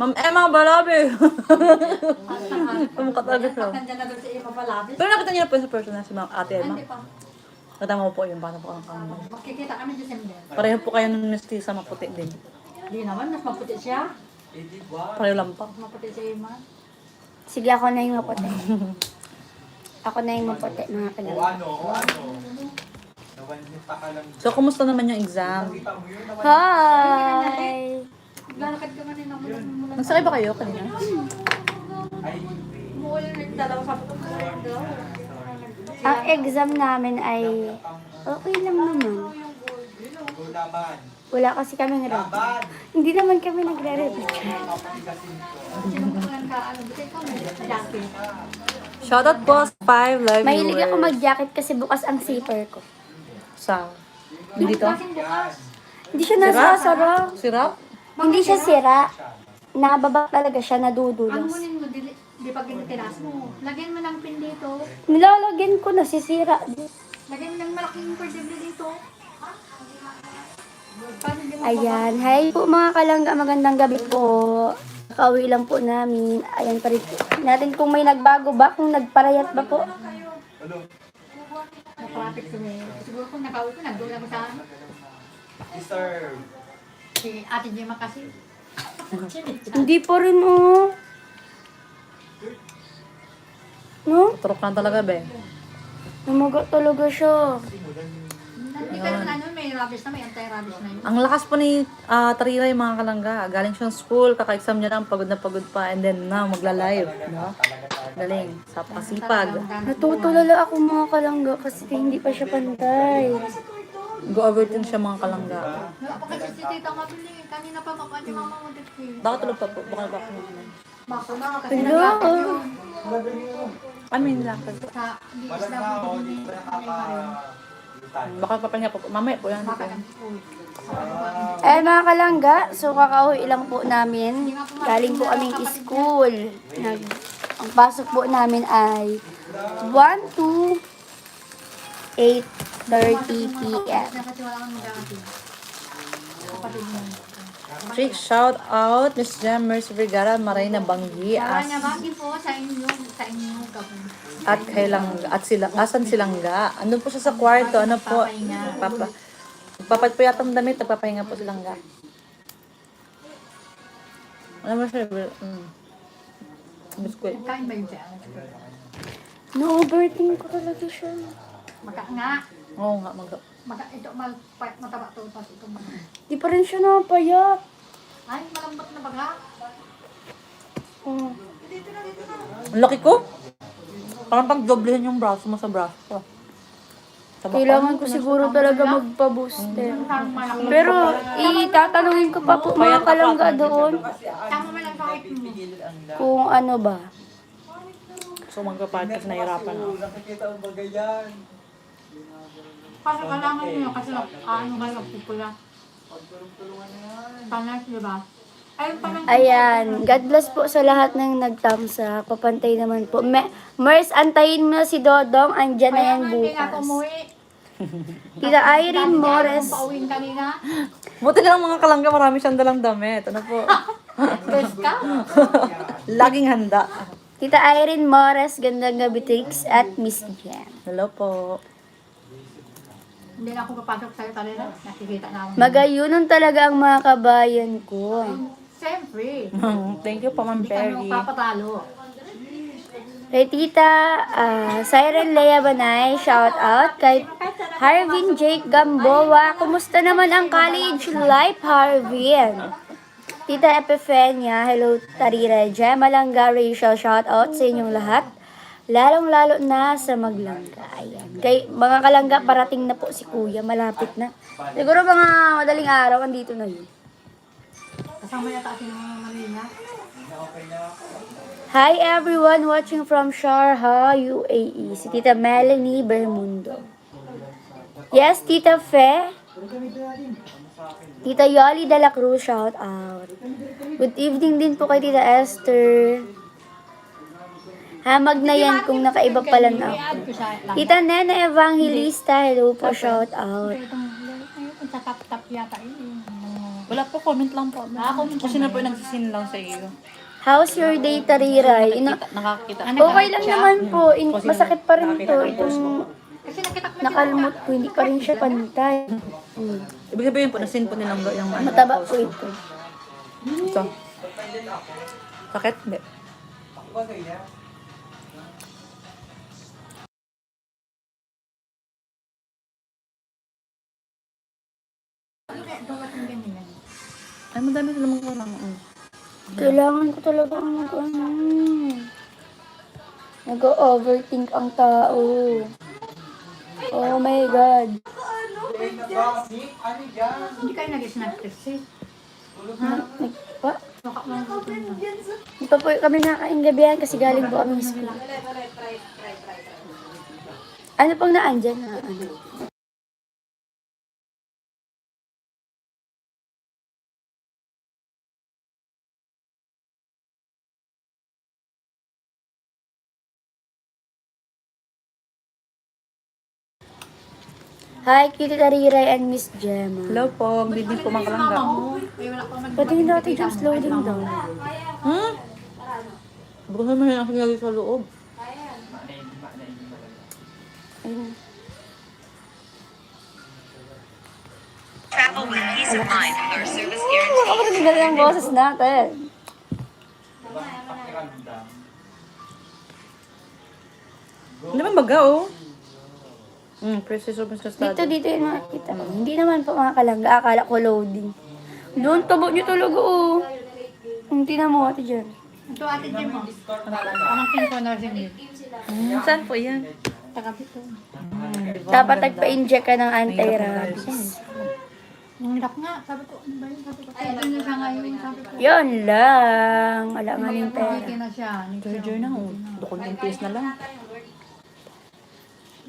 Ma'am Emma Balabe. Kamukha talaga na doon sa iyo papalabis. Pero nakita niyo na po sa personal si Ma'am Ate Emma. Hindi pa. Katama ko po yung paano po ang kamay. Makikita kami December. Pareho po kayo ng mestiza maputi din. Hindi naman, mas maputi siya. Pareho lang pa. Maputi siya yung man. Sige, ako na yung maputi. ako na yung maputi, mga O kalangga. ano, o ano. Ka lang. So, kumusta naman yung exam? Mo yun, Hi! Lalakad ka kanina mo lang mo lang. Nagsakay ba kayo kanina? Ay, Umuwi yung dalawa sa puto daw. Ang exam namin ay okay lang naman. Wala kasi kaming. Laban! Hindi naman kami nagre-repetition. Ko. Sinubukan ka, ano, buti ikaw may jacket. Shoutout po sa 5 live Mahilig ako mag-jacket kasi bukas ang zipper ko. Sa... Hindi to? Kasing bukas. Hindi siya nasasara. Sirap? Hindi siya sira. Nakababa talaga siya, Ang nadudulas. munin mo, di, di pag tinitinas mo. Lagyan mo ng pin dito. Nilalagyan ko, nasisira. Lagyan mo ng malaking portable dito. Paano di mo Ayan. Hi po mga kalangga. Magandang gabi po. Kauwi lang po namin. Ayan pa rin po. Natin kung may nagbago ba, kung nagparayat ba po. Ano? Naprapit kami. Siguro kung nakauwi ko, nagdoon ako sa ano. Deserve. Si Ate Gemma kasi. Hindi pa rin oh. No? Turok lang talaga, be. Namaga talaga siya. Hindi ka naman ano, may rubbish na, may anti-rubbish na yun. Ang lakas po ni uh, Tariray, mga kalangga. Galing siya ng school, kaka-exam niya lang, pagod na pagod pa, and then na, magla-live. No? Galing, sa pasipag. Natutulala ako mga kalangga kasi hindi pa siya pantay. Go overthink siya mga kalangga. Kasi si Tita mabili. Kanina pa mama ni mama mo dito. Baka tulog pa po, baka baka Bako na kasi Hello? naglakad yun. Ano yung lakad? Sa DSW na nakaka... Baka papahinga po. Mamaya po yan. Baka. Eh mga kalangga, so kakauwi lang po namin. Galing po kaming school. Nag, ang pasok po namin ay 1 to 8.30 p.m. Trick, shout out, Miss Jem, Mercy Vergara, Maray na Banggi, as, niya bakit po sa inyo, sa inyo gabon. at kailang, at sila, asan silangga? Ano po siya sa kwarto? Ano po? Papa, papat po yata ang damit, nagpapahinga po silangga. Ano mo siya? Mm. Biskuit. Kain ba yun siya? No-overthink ko talaga siya. Maka nga. Oo nga, mag Maka, ito, mal, pa- mataba to. Tapos ito, mga. Di pa rin siya napayat. Ay, malambot na baga. Oh. Ang laki ko. Parang pag doblehan yung braso mo sa braso ko. Taba- Kailangan ko siguro talaga magpa-booster. Pero itatanungin ko pa po mga kalangga doon Tama mo lang kahit mo. kung ano ba. So magpa-podcast nahirapan ako. Nakikita ang bagay yan. Kasi kailangan nyo kasi ano ba nagpupula. Panas, di ba? Ayun pa lang. Ayan, God bless po sa lahat ng nagtamsa. Papantay naman po. Me Mers, antayin mo na si Dodong. Andyan na yan bukas. Tita Irene Mores. Dami pauwiin kanina. Buti na lang mga kalangga, marami siyang dalang damit. Ano po? Best ka? Laging handa. Tita Irene Mores, gandang gabi tricks at Miss Jen. Hello po. Hindi na ako papasok sa'yo talaga. Nakikita na ako. Magayunon talaga ang mga kabayan ko. Siyempre. Thank you po, Ma'am Hindi kami Perry. magpapatalo. Kay Tita ah, Siren Lea Banay, shout out. Kay Harvin Jake Gamboa, kumusta naman ang college life, Harvin? Tita Epifenia, hello Tarira. Gemma Langga, Rachel, shout out sa inyong lahat. Lalong-lalo na sa maglangga. Ayan. Kay mga kalangga, parating na po si Kuya. Malapit na. Siguro mga madaling araw, andito na yun. Kasama yata si mga Manila. Hi everyone watching from Sharjah, UAE. Si Tita Melanie Bermundo. Yes, Tita Fe. Tita Yoli de la Cruz, shout out. Good evening din po kay Tita Esther. Hamag na yan kung nakaiba pala na ako. Tita Nena Evangelista, hello po, shout out. Itong, itong sa tap-tap yata yun. yung- Wala po, comment lang po. Ah, comment Kasi na po nagsisin lang sa iyo. How's your day, Tariray? Ina- Nakakita. Ano? okay lang naman po. In- masakit pa rin to. Itong Kasi nakita ko nakalmot ko, hindi pa rin siya pantay. Mm. Ibig sabihin po, nasin po nilang yung ano. Mataba po ito. Ito. Sakit? Hindi. Ay, madami sila mga kurang. Mm. Kailangan ko talaga mag ano. Nag-overthink ang tao. Oh my God. Ano? Hindi kayo nag-snack test eh. Nag- pa? Baka Di pa po kami nakain gabihan kasi galing po kami sa school. Ano pang naandyan na ano? Hi, Kitty Tariray and Miss Gemma. Hello po, good evening po mga kalangga. Pati yung natin just loading daw. Hmm? Baka naman yung aking sa loob. Ayun. Travel with peace of mind with our service guarantee. Ako rin galing ang boses natin. Hindi naman baga, oh. Hmm, precious of Mr. Dito, Study. dito yung nakikita ko. Hindi naman po mga kalangga. Akala ko loading. Doon, tabo nyo talaga, oh. Hindi na mo, ate dyan. Ito ate Jim mo. Pamangkin ko nursing yun. Hmm, saan po yan? Taga-pito. Dapat nagpa-inject ka ng anti-rabies. Ang hirap nga. Sabi ko, ano ba yun? Sabi ko, kaya na siya ngayon. Sabi ko, Yun lang. Wala nga yung pera. okay na siya. Joy-joy na, oh. Yung tiis na lang.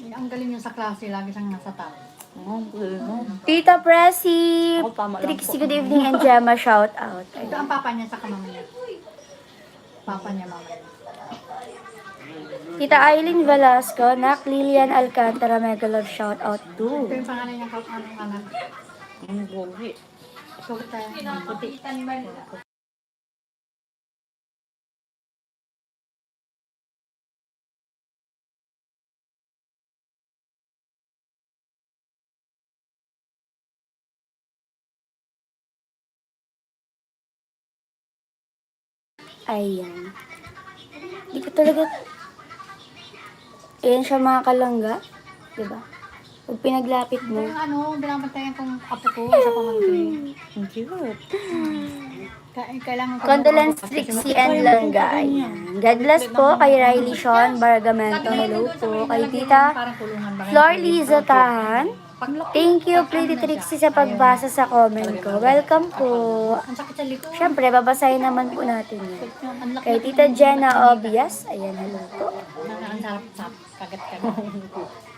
Ang galing niya sa klase. Lagi siyang nasa top. Oh? Tita Presi, Ako, tama lang Trixie, good evening, and Gemma, shout out. Ito ang papa niya sa kamama niya. Papa niya, mama niya. Tita Aileen Velasco, Nak Lilian Alcantara, mega love shout out Ito too. yung pangalan niya, kap- anong anak. Ang. Sulit tayo. Puti. Ayan. Di ko talaga... Ayan siya mga kalangga. Diba? Pag pinaglapit mo, yung ano, binabantayan kong apo ko sa pamangkin. Ang cute. Kailangan ko Condolence Trixie and Langga. Ayan. God bless po kay Riley Sean Bargamento. Hello po. Kay Tita? Flor Liza Tahan. Thank you, Pretty Trixie, sa pagbasa sa comment ko. Welcome po. Siyempre, babasahin naman po natin laki Kay Tita Jenna Obias. Ayan, hello po.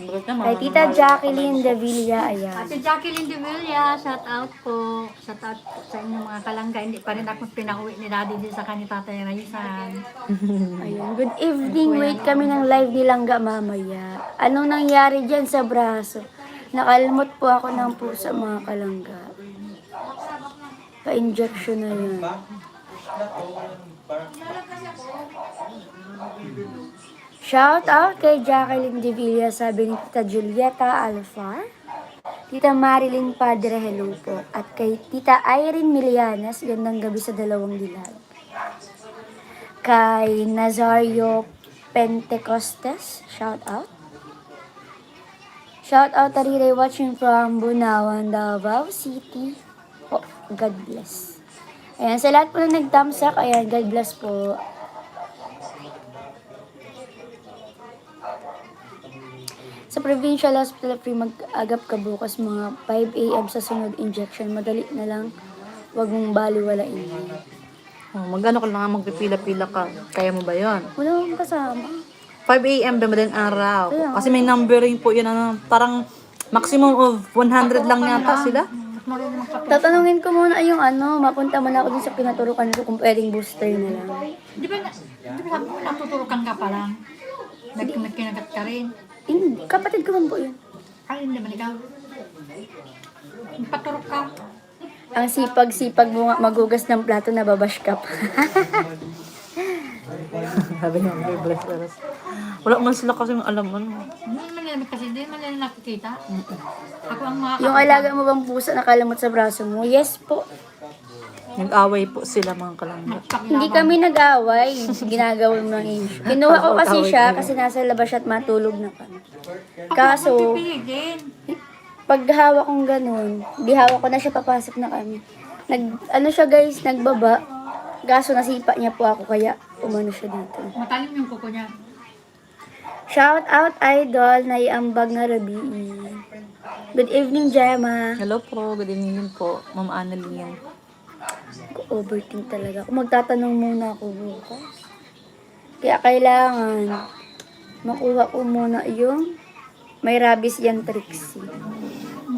Kay Tita Jacqueline De Villa. Ayan. Ate Jacqueline de Villa, shout out po. Shout out sa inyong mga kalangga. Hindi pa rin ako pinauwi ni Daddy din sa kanya tatay Raisan. Ayun. Good evening. Wait kami ng live ni Langga mamaya. Anong nangyari dyan sa braso? Nakalmot po ako ng pusa mga kalangga. Pa-injection na yan. Shout out kay Jacqueline De Villa, sabi ni Tita Julieta Alfar. Tita Marilyn Padre, hello po. At kay Tita Irene Milianas, gandang gabi sa dalawang dilag. Kay Nazario Pentecostes, shout out. Shout out Tarire watching from Bunawan, Davao City. Po, God bless. Ayan, sa lahat po na nag-thumbs up, ayan, God bless po. Sa Provincial Hospital Free, mag-agap ka bukas mga 5 a.m. sa sunod injection. Madali na lang. Huwag mong baliwalain. Oh, magano ka lang nga magpipila-pila ka. Kaya mo ba yon? Wala akong kasama. 5 a.m. ba madaling araw? Kasi may numbering po yun. Ano, parang maximum of 100 lang yata sila. Tatanungin ko muna yung ano, mapunta muna ako dun sa pinaturukan ko kung pwedeng booster na lang. Di ba, na, di ba sabi ko, natuturukan ka pa lang? Nagkinagat ka rin. Hindi, kapatid ko man po yun. Ay, hindi man ikaw. Paturok ka. Ang sipag-sipag mo nga magugas ng plato na babash ka pa. Sabi niya, may bless us. Wala man sila kasi alam ano. Hindi man nila kasi hindi man nila nakikita. Ako ang mga Yung alaga mo bang pusa nakalamot sa braso mo? Yes po. Nag-away po sila mga kalangga. Hindi kami nag-away. Ginagawa mo ng issue. Kinuha ko kasi siya kasi nasa labas siya at matulog na kami. Kaso, pag hawak kong ganun, di hawak ko na siya, papasok na kami. Nag, ano siya guys, nagbaba. Kaso nasipa niya po ako, kaya umano siya dito. Matalim yung kuko niya. Shout out idol na iambag na rabi. Good evening, Gemma. Hello po, good evening po. Ma'am Annalyn. Overthink talaga. Kung magtatanong muna ako bukas. Kaya kailangan makuha ko muna yung may rabies yan, Trixie.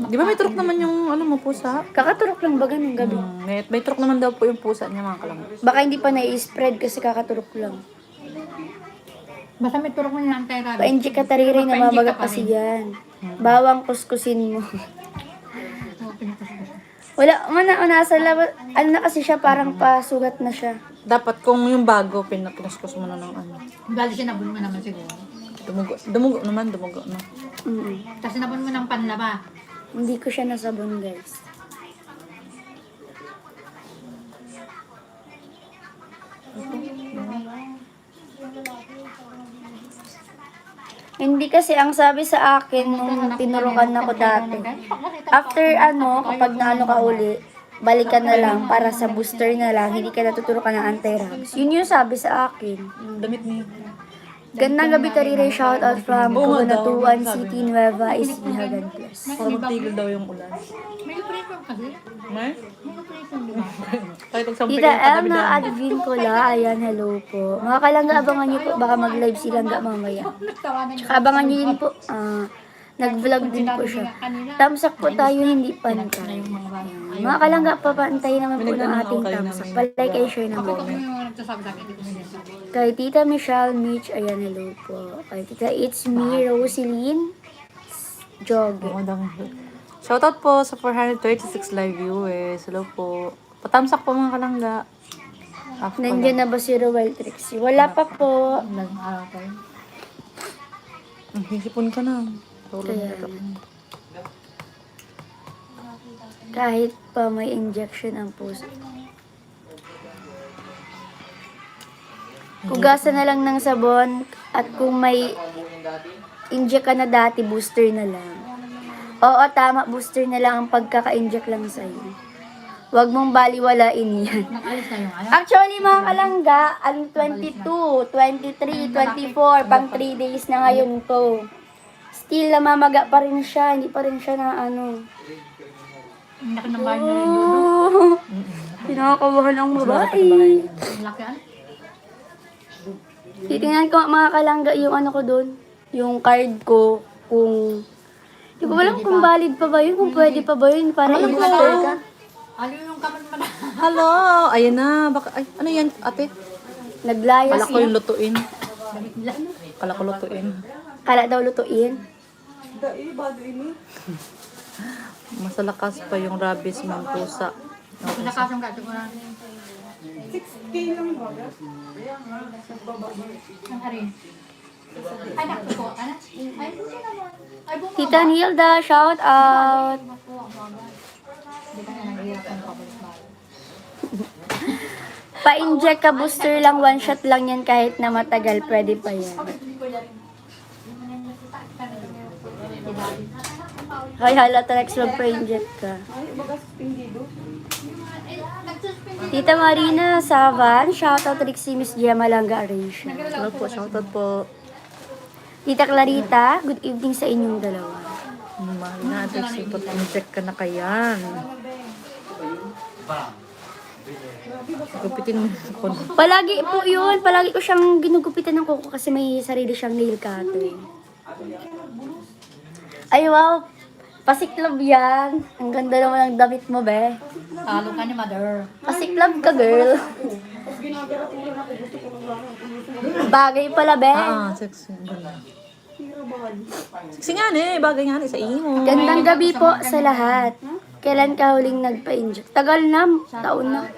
Di ba may truck naman yung ano mo pusa? Kakaturok lang ba ganun gabi? Hmm, may, may truck naman daw po yung pusa niya mga kalangga. Baka hindi pa na-spread kasi kakaturok lang. Basta may turok mo niya ang tera. Pa-inject ka tariray na mabaga kasi yan. Bawang kuskusin mo. Wala, mana, nasa labas, ano na kasi siya, parang pasugat na siya. Dapat kung yung bago, pinakinaskus mo na ng ano. Dali sinabon mo naman siguro. Dumugo, dumugo naman, dumugo na. Mm. Tapos sinabon mo ng panlaba. Hindi ko siya nasabon, guys. Hindi kasi ang sabi sa akin nung tinurukan ako dati. After ano, kapag naano ka uli, balikan na lang para sa booster na lang, hindi ka natuturukan ng anti-rabies. Yun yung sabi sa akin. Damit ni... Gandang gabi tarire, shout out from sabi City, Nueva Ecija, God bless. Para magtigil daw yung ulan. May operation kasi. May? May operation, di ba? Kahit magsampay Tita kayo El katabi na daan. Advin ko la. Ayan, hello po. Mga kalangga, abangan niyo po. Baka mag-live si Langga mamaya. Tsaka abangan niyo din po. ah, nag-vlog din po siya. Tamsak po tayo, hindi pantay. Ayan. Mga kalangga, papantay naman po ng ating tamsak. Palike and share naman. Ako. Kay Tita Michelle Mitch, ayan, hello po. Kay Tita It's Me, Roseline Jog. Shoutout po sa 436 live viewers. Hello po. Patamsak po mga kalangga. After Nandiyan na ba si Roel Trixie? Wala pa po. Ilang araw ko. Ang hisipon ka na. Tulog Kaya, na. kahit pa may injection ang puso. Hugasan na lang ng sabon at kung may inject ka na dati, booster na lang. Oo, tama, booster na lang ang pagkaka-inject lang sa'yo. Huwag mong baliwalain yan. Actually, mga kalangga, ang 22, 23, 24, pang 3 days na ngayon to. Still, namamaga pa rin siya. Hindi pa rin siya na ano. Ang laki ng bahay na rin yun. Oh, pinakakabahan ng babae. Ang laki ano? Titingnan ko mga kalangga yung ano ko doon. Yung card ko. Kung... Hindi ko alam kung valid pa ba yun. Kung pwede pa ba yun. Para i-booster ka. Ano yung kaman man? Hello! Ayan na. Baka, ay, ano yan, ate? Naglayas Kala ko yung lutuin. Kala ko lutuin. Kala daw lutuin. Mas lakas pa yung rabies ng pusa. Ako sa kasong gato ko na. 6K lang ba? Ang harin. Naman. Ay, bumaba. Tita Nilda, shout out. Pa-inject ka booster lang, one shot lang yan kahit na matagal, pwede pa yan. Ay, halata next mag-pa-inject ka. Tita Marina Savan, shoutout Trixie Miss Gemma Langga Arisha. Hello po, shoutout po. Tita Clarita, good evening sa inyong dalawa. Mahal na, Trixie. Pag-inject ka na kayan. Gupitin mo yung. Palagi po yun, palagi ko siyang ginugupitan ng kuko kasi may sarili siyang nail cutter. Ay wow, pasiklab yan. Ang ganda naman ng damit mo, be. Talo ka ni mother. Pasiklab ka, girl. Bagay pala, be. Ah, sexy. Ang ganda. Sexy nga eh. Bagay nga sa imo. Gandang gabi po sa lahat. Kailan ka huling nagpa-inject? Tagal na, taon na.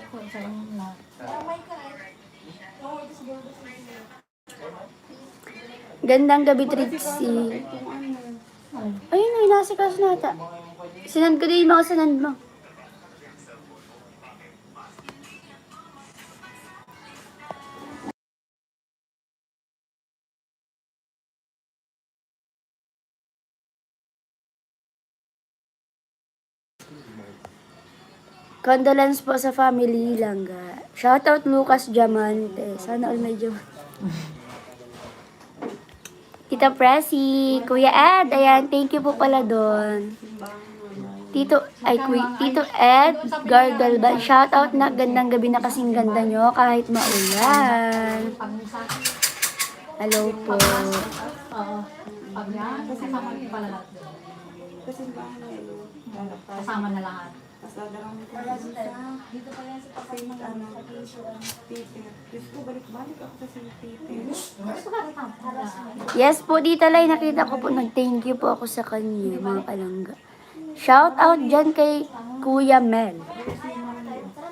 Gandang gabi, Trixie. Ayun, ay, nasa kaso nata. Sinand ko din yung mga sinand mo. Condolence po sa family Langga. Shoutout Lucas Diamante. Sana all may Diamante. Tita Presi, Kuya Ed, ayan, thank you po pala doon. Tito, ay, Tito Ed, Gargalban, shout out na gandang gabi na kasing ganda nyo kahit maulan. Hello po. Kasama na lahat. Tapos dadarang ko sa dito pa yan sa mag ano, Peter. Diyos ko, balik-balik ako sa St. Peter. Yes po, Tita Lai, nakita ko po, nag-thank you po ako sa kanya, mga kalangga. Shout out dyan kay Kuya Mel.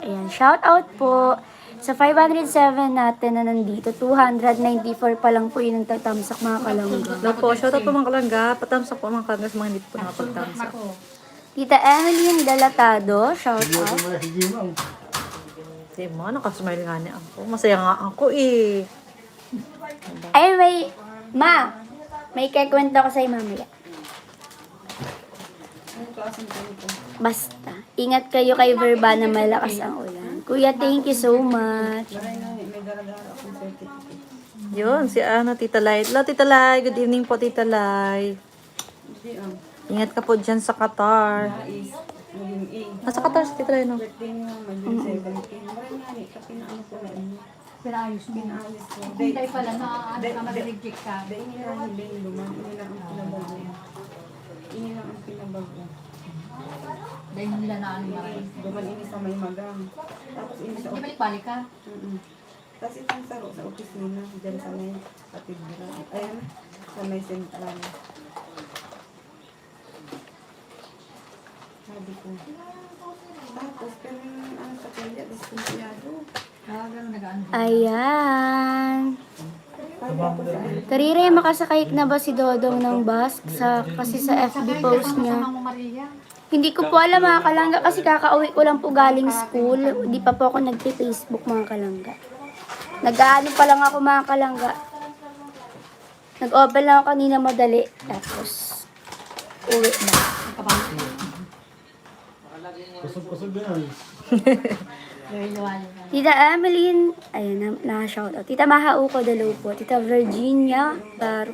Ayan, shout out po sa 507 natin na nandito. 294 pa lang po yun ang tatamsak mga kalangga. Hello po, shoutout po mga kalangga. Patamsak po mga kalangga sa mga hindi po nakapagtamsak. Tita Emeline Delatado, shout out. Di mo, nakasmile nga niya ako. Masaya nga ako eh. Ay, may, ma, may kikwento ko sa'yo mamaya. Basta, ingat kayo kay Verba na malakas ang ulan. Kuya, thank you so much. Yun, si ano, Tita Lai. Hello, Tita Lai. Good evening po, Tita Lai. Hindi ang Ingat ka po dyan sa Qatar. nais, maging A. Nasa Qatar si Tita Lai, no? Birthday niya, maging 17. Maray nga, ni, kapag ko na. Pinayos mo. Pinaayos ko. Hintay pala na ano ka mag-reject ka. Dahil hindi lang hindi luman, ini lang ang pinabago. Ini lang ang pinabago. Dahil nila na ano na rin. Duman ini sa may magang. Tapos ini sa Di balik-balik ka. Mm-mm. Tapos itong saro sa opisina, dyan sa may katidra. Ayan, sa may sentral. Sabi ko. Tapos, pero yung ano sa kanya, diskumpiyado. Ah, ganun nag-ano. Ayan. Karire, makasakay na ba si Dodong ng bus? Sa, kasi sa FB post niya. Hindi ko po alam mga kalangga kasi kakauwi ko lang po galing school. Hindi pa po ako nagpe-Facebook mga kalangga. Nag-ano pa lang ako mga kalangga. Nag-open lang ako kanina madali. Tapos, uwi na. Liwali na. Tita Emeline, ayun na, na-shout out. Tita Mahau ko dalaw po. Tita Virginia, par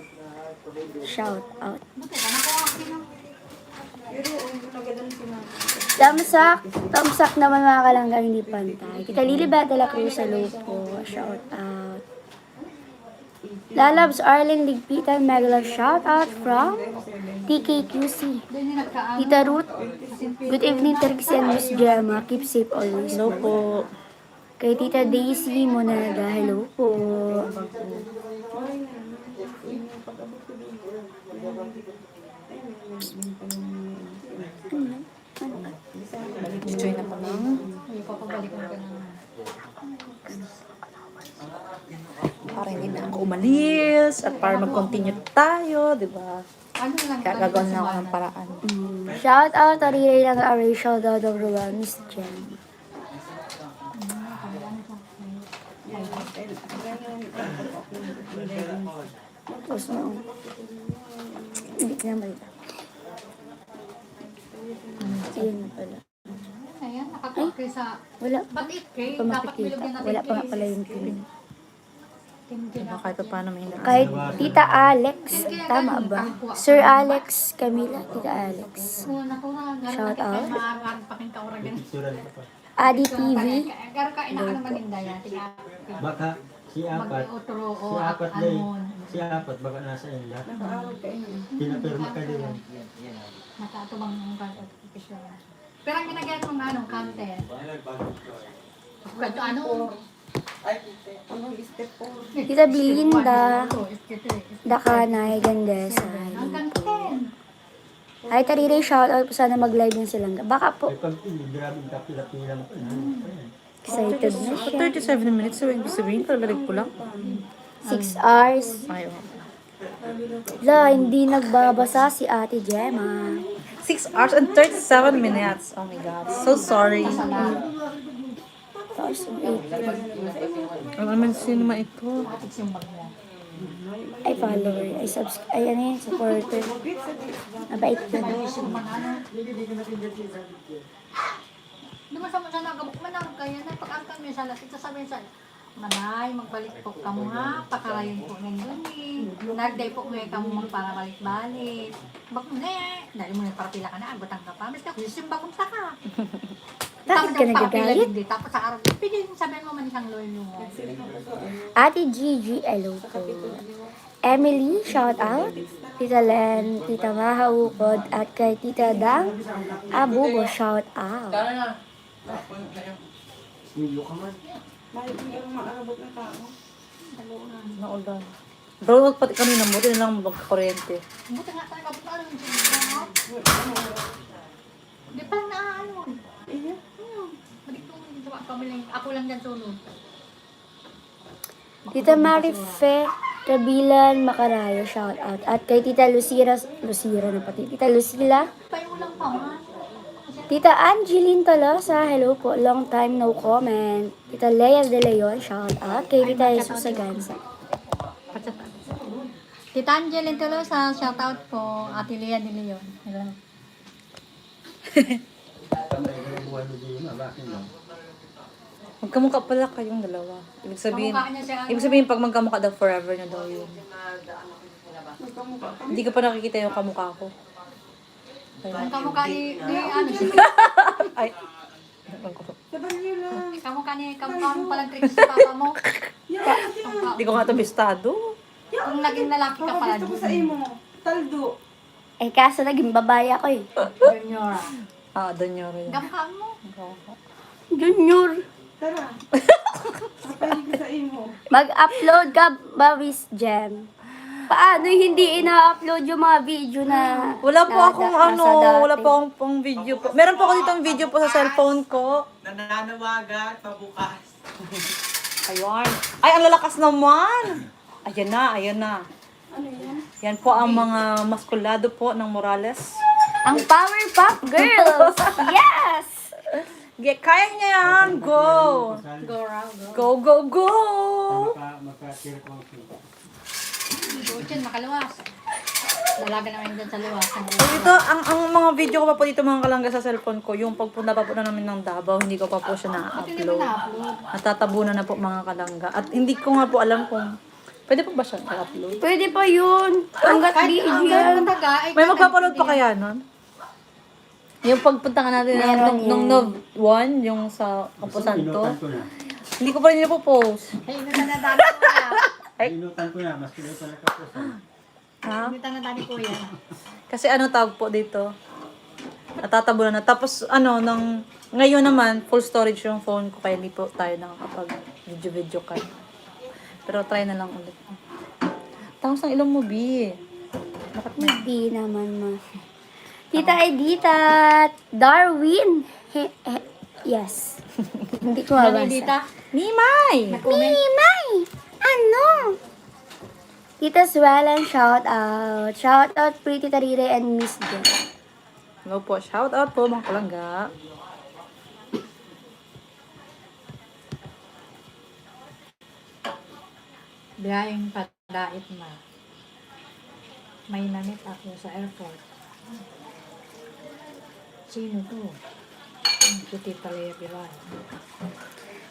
shout out. pero ang nagadan sila. Tamsak, tamsak naman mga kalangga, hindi pantay. Tita Lilibet de la Cruz, hello po. Lalabs Arlen Ligpitan, mega love shout out from TKQC. Tita Ruth, good evening Trixie and Miss Gemma. Keep safe always. Hello po. Kay Tita Daisy Monaga, hello po. Enjoy na pa lang. Papabalik mo ka na. Para hindi na ako umalis at para mag-continue tayo, di ba? Ano Kaya gagawin na ako ng paraan. Mm, Shout out, shout out of Ruel, Miss Gem. Tapos na, oh. Hindi ka na malita. Ayun na pala. Ayan, nakakuha kayo sa... Wala Ba't it kay? pa Dapat bilog yan natin. Wala pa nga pala yung pin. Diba, kahit pa paano may inaas. Kahit Tita Alex, tama ba? Sir Alex Camila, Tita Alex. Shout out. Adi TV. Baka si apat, si apat day, amon. si apat baka nasa yun. Pinapirma ka din. Nakatubang ng content. Pero ang ginagawa kong ano, content. Kado ano? Po? Tita Belinda. Dakanay, Gandesa. Hanggang 10. Hi, Tarire, shoutout po sana mag-live din silang. Baka po, Ay, excited na siya. 37 minutes, so ibig sabihin, kalagalig ko lang. 6 hours. Ayaw. La, hindi nagbabasa si Ate Gemma. 6 hours and 37 minutes. Oh my God. So sorry. Tapos, eight. Ano naman sino man ito? Ay, follower. Ay, subs... Ay, ano yun, supporter. Mabait na. Lumasama sa nagabok manang kaya na pag-angkan mo sa lasit sasabihin sa Manay, magbalik po ka mo ha, pakarayon po ng duni. Nagday po ngayon ka mo para balik-balik. Bak mo na dahil mo na para pila ka na, agutang ka pa. Mas ka, kulisim ba kung ka? Bakit ka nagagalit? Hindi, tapos sa araw, pwede sabihin mo man isang loyo mo. Ate Gigi, hello po. Emily, shout out. Tita Len, Tita Maha Ukod, at kay Tita Dang Abubo, shout out. Milo ka man. Hindi ka maarabot ng tao? Naulan. Bro, pati kanina mo, din lang magkakuryente. Buti nga tayo kapag ano yung sinigyan Di pa lang naaano. Iya. Hmm, ko sa kami lang, ako lang dyan sunod. Tita Marife Rabilan Macarayo, shout out. At kay Tita Lucira, Lucira na pati. Tita Lucila. Payo lang pa man. Tita Angeline Tolosa, hello po. Long time no comment. Tita Lea De Leon, shout out. Kay Tita Jesus Aganza. Tita Angeline Tolosa, shout out po. Ate Lea de Leon. Hello. Ka? Magkamukha pala kayong dalawa. Ibig sabihin, Kamukha niya siya. ibig sabihin pag magkamukha daw forever na daw yun. Ka. Hindi ko pa nakikita yung kamukha ko. Ang kamukha ni, ni ano si Ay. Sabi niyo lang. kamukha ni kamukha mo palang trick sa papa mo. Hindi ko nga ito bistado. Kung naging lalaki ka pala Gusto ko sa imo. Taldo. Eh, kaso naging babae ako eh. Junior. Ah, doon yun. Kamukha mo. Junior. Tara. Ko sa imo. Mag-upload ka, Bawis Gem. Paano hindi ina-upload yung mga video na Wala po na- akong ano, dati? wala po akong pang video po. Meron po ako ditong video po sa cellphone ko. Nananawagan, pabukas. Ayun. Ay, ang lalakas naman. Ayan na, ayan na. Ano yan? Yan po ang mga maskulado po ng Morales. Ang Powerpuff Girls! yes! Yeah, kaya niya yan. Go! Go. Go, go, go! Maka, makatira ko kita. Buchin, makaluwas. Dalaga naman dyan sa luwas. So, ito, ang, ang mga video ko pa po dito mga kalangga sa cellphone ko, yung pagpunta pa po na namin ng Davao, hindi ko pa po siya mo na-upload. na-upload. Natatabunan na po mga kalangga. At hindi ko nga po alam kung, pwede po ba siya i-upload? Pwede pa yun. Hanggat di ang yan. May magpapanood pa kaya nun? Yung pagpunta nga natin ng, Meron nung, nung yan. Nov 1, yung sa Camposanto, ko na. hindi ko pa rin po-post. Ay, inutan na dani kuya. Inutan ko na, mas tuloy pala ka po sa... Ha? Inutan na dani kuya. Kasi ano tawag po dito? Natatabunan na. Tapos ano, nang, ngayon naman, full storage yung phone ko, kaya hindi po tayo nakakapag video-video ka. Pero try na lang ulit. Tapos ng ilong mo, B. Bakit may... Hindi naman ma. Tita Edita Darwin. He, he, yes. Hindi ko mabasa. dita. Mimay! Ano? Tita Swellen, shout out. Shout out Pretty Tarire and Miss Jen. Hello po. Shout out po mga kalangga. Biyayang padait ma. May namit ako sa airport. Sino to? Ang puti talaya bilay.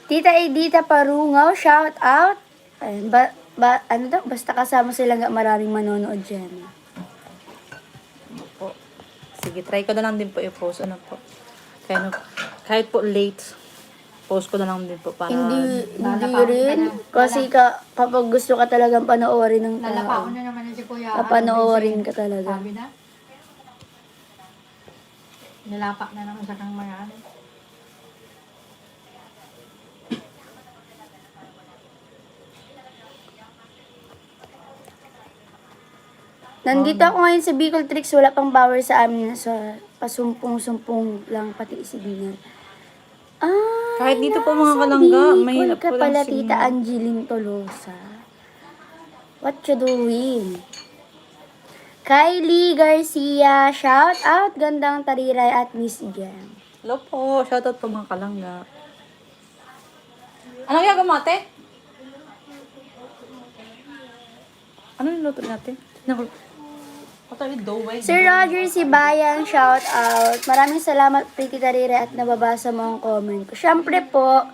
Tita Edita Parungaw, shout out. Ayun, ba, ba, ano daw, basta kasama sila nga maraming manonood dyan. po. Sige, try ko na lang din po i-post. Ano po. Kaya, no, kahit po late, post ko na lang din po para... Hindi, hindi rin. ka na. Kasi ka, kapag gusto ka talagang panoorin ng tao, Lalapaon na naman yun si Kuya. papanoorin ka talaga. Sabi na. Nilapak na naman sa kang mga ano. Nandito ako ngayon sa Bicol Tricks, wala pang power sa amin. Sa pasumpong-sumpong lang pati signal. Ah, Kahit dito po mga nasa kalangga, mahirap ka po lang pala, signal. Tita Angeline Tolosa. What you doing? Kylie Garcia, shout out, gandang tariray at Miss Jam. Hello po. Shoutout po mga kalangga. Anong gagawin ate? Ano niluto natin? Doing? Sir Roger Sibayan, shout out. Maraming salamat, Pretty Tarire, at nababasa mo ang comment ko. Siyempre po,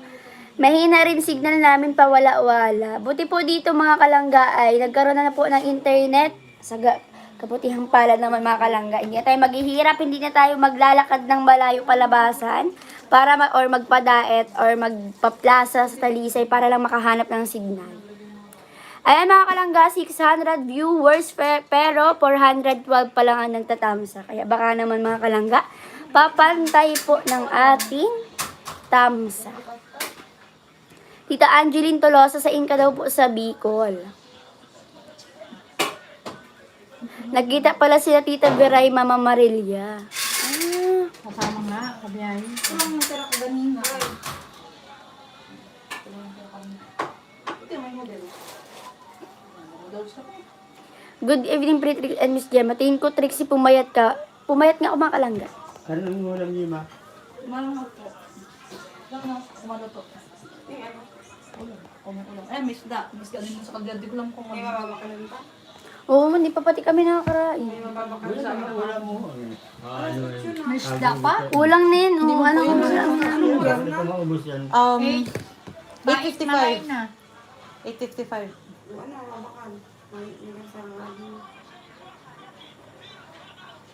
mahina rin signal namin pawala-wala. Buti po dito mga kalangga ay nagkaroon na, na po ng internet. Sa kabutihang palad naman mga kalangga. Hindi na tayo maghihirap, hindi na tayo maglalakad ng malayo palabasan para ma- or magpadaet or magpaplasa sa talisay para lang makahanap ng signal. Ayan mga kalangga, 600 viewers pe- pero 412 pa lang ang nagtatamsa. Kaya baka naman mga kalangga, papantay po ng ating tamsa. Tita Angeline Tolosa sa Inka daw po sa Bicol. Nagkita pala sila Tita Veray Mama Marilia. Ah, Kasama nga, kabiyahe. Kulang natira ko ganina. Ito may model. Good evening, Pretty and Miss Gemma. Tingin ko, Trixie, pumayat ka. Pumayat nga ako mga kalangga. Ano ang ulam niyo, ma? Malang po. Lang na, kumano to. Ulam. Ulam, ulam. Eh, miss da. Miss mo sa kagad. Di ko lang kung May ano. mababakalan pa. Oo, hindi pa pati kami nakakarain. May mababakalan sa ang ulam mo. Ah, ano? May isda pa? Kulang na yun. Oo, ano ko lang. Hindi ko maubos yan. Um, Bait na kain 855. na. 855. Ano. May may sa lagi.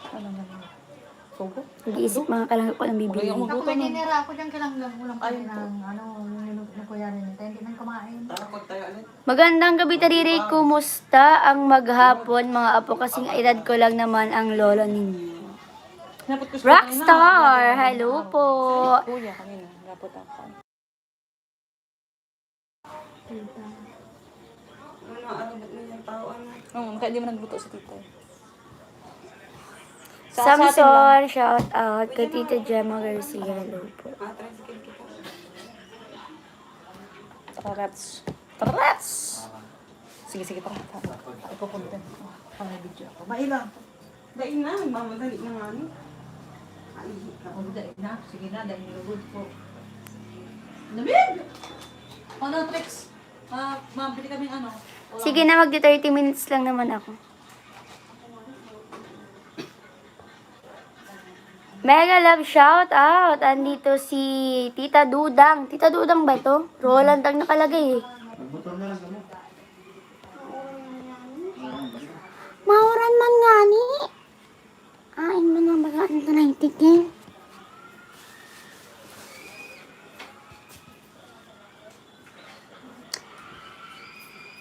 Ano naman? Sogo? Nag-iisip mga kalangga ko ng bibili. Ako magluto may dinera ako dyan kailang lang ulang Ayun po. ng ano, yung niluto ng kuya rin. Tayo hindi man kumain. Takot tayo ulit. Magandang gabi, Tariri. Kumusta ang maghapon, mga apo? Kasing edad ko lang naman ang lolo ninyo. Napot ko siya Rockstar! Hello po! Kuya, kanina. Napot ako. Ano, ano, ba't may yung tao, ano? Oo, kaya di mo nagluto sa tita. eh. Samson, shout out kay Tita Gemma Garcia. Hello po. Ah, tricycle kita. Tara, rats. Tara, rats! Sige, sige, tara. tara. Ipupunta. Pang video ako. Mailang. Dahil na, nagmamadali na nga ni. Ay, Ako dahil na. Sige na, dahil nilugod ko. Lamig! Ano, tricks? Ah, ma'am, pili kami ano. Sige na, magdi 30 minutes lang naman ako. Mega love shout out. Andito si Tita Dudang. Tita Dudang ba to? Roland ang nakalagay eh. Na. Mauran man nga ni. Ain man nga baga ang tunay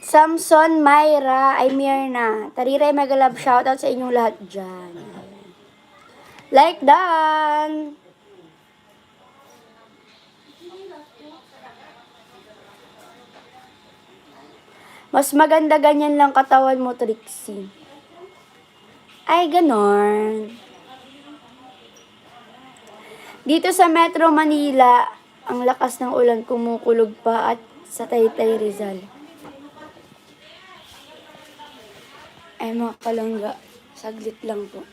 Samson, Myra, ay Mirna. Tariray mega love shoutout sa inyong lahat dyan. Like done! Mas maganda ganyan lang katawan mo, Trixie. Ay, ganon. Dito sa Metro Manila, ang lakas ng ulan kumukulog pa at sa Taytay Rizal. Ay, mga kalangga, saglit lang po.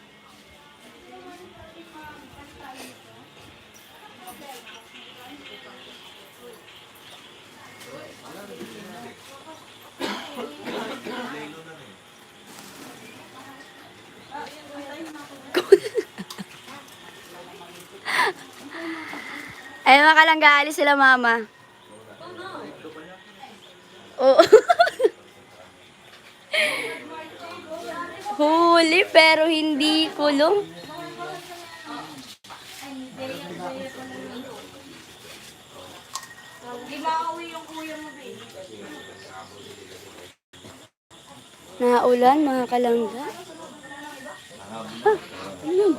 Ay, mga kalangga, alis sila mama. Oo. Huli pero hindi kulong. Naulan, mga kalangga. Ah, ayun.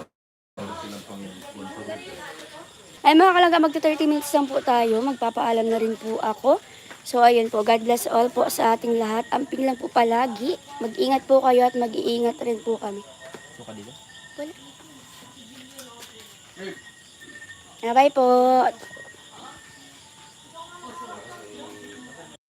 Ay mga kalangga, magta 30 minutes lang po tayo. Magpapaalam na rin po ako. So, ayun po. God bless all po sa ating lahat. Amping lang po palagi. Mag-ingat po kayo at mag-iingat rin po kami. Wala. Bye po.